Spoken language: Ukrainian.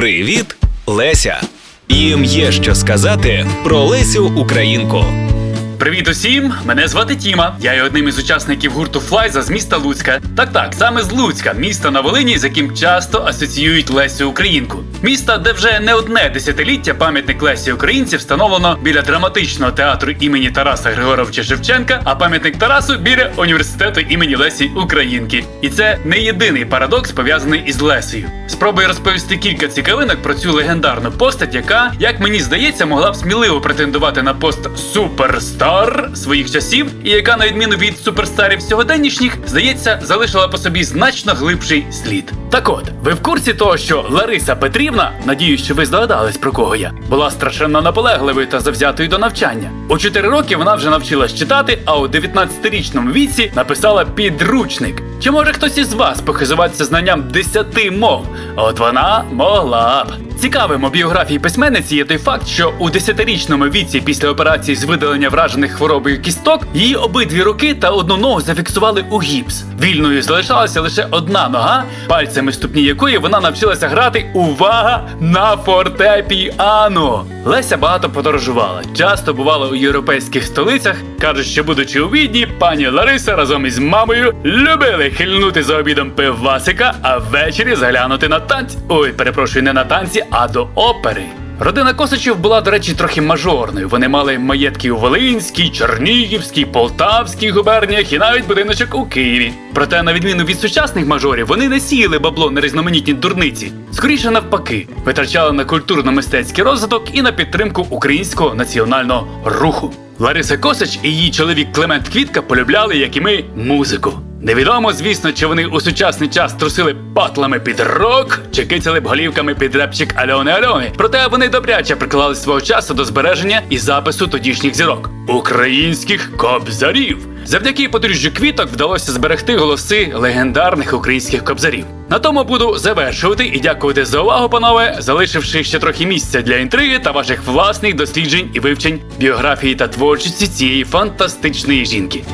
Привіт, Леся! Їм є що сказати про Лесю Українку. Привіт усім! Мене звати Тіма. Я є одним із учасників гурту Флайза з міста Луцька. Так так, саме з Луцька, міста на Волині, з яким часто асоціюють Лесю Українку. Міста, де вже не одне десятиліття пам'ятник Лесі Українці встановлено біля драматичного театру імені Тараса Григоровича Шевченка, а пам'ятник Тарасу біля університету імені Лесі Українки. І це не єдиний парадокс пов'язаний із Лесею. Спробую розповісти кілька цікавинок про цю легендарну постать, яка, як мені здається, могла б сміливо претендувати на пост суперстар своїх часів, і яка, на відміну від суперстарів сьогоденнішніх, здається, залишила по собі значно глибший слід. Так от, ви в курсі того, що Лариса Петрівна, надіюсь, що ви здогадались про кого я, була страшенно наполегливою та завзятою до навчання. У 4 роки вона вже навчилась читати, а у 19-річному віці написала підручник. Чи може хтось із вас похизуватися знанням 10 мов? От вона могла б. Цікавим у біографії письменниці є той факт, що у 10-річному віці після операції з видалення вражених хворобою кісток її обидві руки та одну ногу зафіксували у гіпс. Вільною залишалася лише одна нога, пальцями ступні якої вона навчилася грати увага на фортепіано. Леся багато подорожувала, часто бувала у європейських столицях. кажуть, що будучи у відні, пані Лариса разом із мамою любили хильнути за обідом пивасика, а ввечері заглянути на танці. Ой, перепрошую, не на танці, а до опери. Родина Косачів була, до речі, трохи мажорною. Вони мали маєтки у Волинській, Чернігівській, Полтавській губерніях і навіть будиночок у Києві. Проте, на відміну від сучасних мажорів, вони не сіяли бабло на різноманітні дурниці. Скоріше навпаки, витрачали на культурно-мистецький розвиток і на підтримку українського національного руху. Лариса Косач і її чоловік Клемент Квітка полюбляли, як і ми, музику. Невідомо, звісно, чи вони у сучасний час трусили патлами під рок, чи кицяли б голівками під репчик Альони Альони. Проте вони добряче приклали свого часу до збереження і запису тодішніх зірок українських кобзарів. Завдяки подружжю квіток вдалося зберегти голоси легендарних українських кобзарів. На тому буду завершувати і дякувати за увагу, панове, залишивши ще трохи місця для інтриги та ваших власних досліджень і вивчень біографії та творчості цієї фантастичної жінки.